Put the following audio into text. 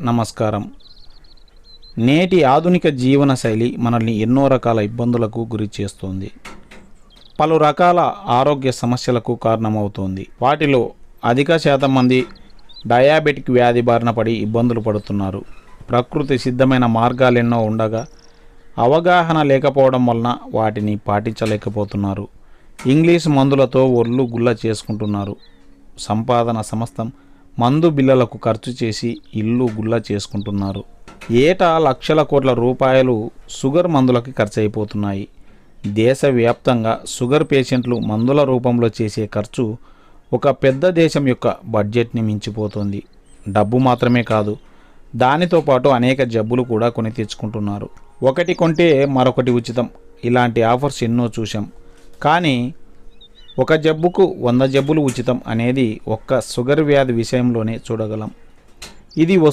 నమస్కారం. నేటి ఆధునిక జీవనశైలి మనల్ని ఎన్నో రకాల ఇబ్బందులకు గురి చేస్తుంది. పలు రకాల ఆరోగ్య సమస్యలకు కారణమవుతోంది. వాటిలో అధిక శాతం మంది డయాబెటిక్ వ్యాధి బారిన పడి ఇబ్బందులు పడుతున్నారు. ప్రకృతి సిద్ధమైన మార్గాలు ఎన్నో ఉండగా అవగాహన లేకపోవడం వలన వాటిని పాటించలేకపోతున్నారు. ఇంగ్లీష్ మందులతో ఒళ్ళు గుల్ల చేసుకుంటున్నారు. సంపాదన సమస్తం మందు బిల్లలకు ఖర్చు చేసి ఇల్లు గుల్ల చేసుకుంటున్నారు. ఏటా లక్షల కోట్ల రూపాయలు షుగర్ మందులకి ఖర్చు అయిపోతున్నాయి దేశవ్యాప్తంగా షుగర్ పేషెంట్లు మందుల రూపంలో చేసే ఖర్చు ఒక పెద్ద దేశం యొక్క బడ్జెట్ని మించిపోతుంది. డబ్బు మాత్రమే కాదు దానితో పాటు అనేక జబ్బులు కూడా కొని తెచ్చుకుంటున్నారు. ఒకటి కొంటే మరొకటి ఉచితం. ఇలాంటి ఆఫర్స్ ఎన్నో చూసాం కానీ ఒక జబ్బుకు వంద జబ్బులు ఉచితం అనేది ఒక్క షుగర్ వ్యాధి విషయంలోనే చూడగలం. ఇది వస్తు